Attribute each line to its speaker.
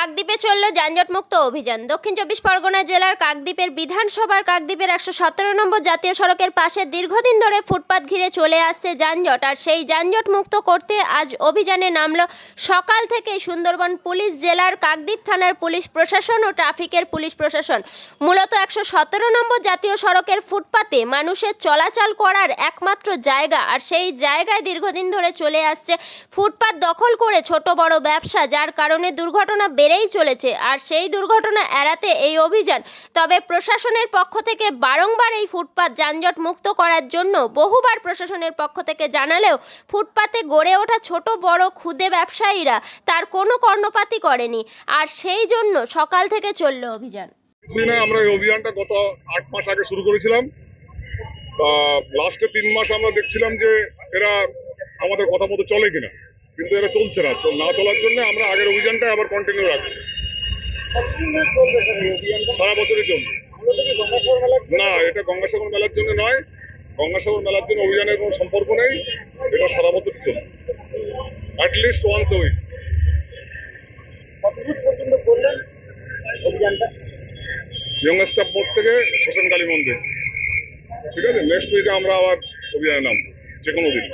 Speaker 1: কাকদ্বীপে চলল যানজটমুক্ত অভিযান। দক্ষিণ চব্বিশ পরগনা জেলার কাকদ্বীপের বিধানসভার কাকদ্বীপের একশো সতেরো নম্বর জাতীয় সড়কের পাশে দীর্ঘদিন ধরে ফুটপাত ঘিরে চলে আসছে যানজট। আর সেই যানজট মুক্ত করতে আজ অভিযানে নামলো সকাল থেকে সুন্দরবন পুলিশ জেলার কাকদ্বীপ থানার পুলিশ প্রশাসন ও ট্রাফিকের পুলিশ প্রশাসন। মূলত একশো সতেরো নম্বর জাতীয় সড়কের ফুটপাতে মানুষের চলাচল করার একমাত্র জায়গা। আর সেই জায়গায় দীর্ঘদিন ধরে চলে আসছে ফুটপাত দখল করে ছোট বড় ব্যবসা, যার কারণে দুর্ঘটনা বেড়েই চলেছে আর সেই দুর্ঘটনা এড়াতে এই অভিযান। তবে প্রশাসনের পক্ষ থেকে বারংবার এই ফুটপাত যানজট মুক্ত করার জন্য বহুবার প্রশাসনের পক্ষ থেকে জানালেও ফুটপাতে গড়ে ওঠা ছোট, বড় ক্ষুদে ব্যবসায়ীরা তার কোনো কর্ণপাতই করেনি আর সেই জন্য সকাল থেকে চলল অভিযান।
Speaker 2: আমরা এই অভিযানটা গত আট মাস আগে শুরু করেছিলাম। লাস্টে তিন মাস আমরা দেখছিলাম যে এরা আমাদের কথা মতো চলে কিনা। কিন্তু এরা চলছে না। না চলার জন্য আমরা আগের অভিযানটা আবার কন্টিনিউ রাখছি। সারা বছরই চলবে। না এটা গঙ্গাসাগর মেলার জন্য নয়। গঙ্গাসাগর মেলার জন্য অভিযানের কোনো সম্পর্ক নেই। এটা সারা বছরই চলবে। অ্যাটলিস্ট ওয়ান্স এ উইক মোড় থেকে শ্মশানকালী মন্দির। ঠিক আছে? নেক্সট উইকে আমরা আবার অভিযানে নামবো যে কোনো দিন।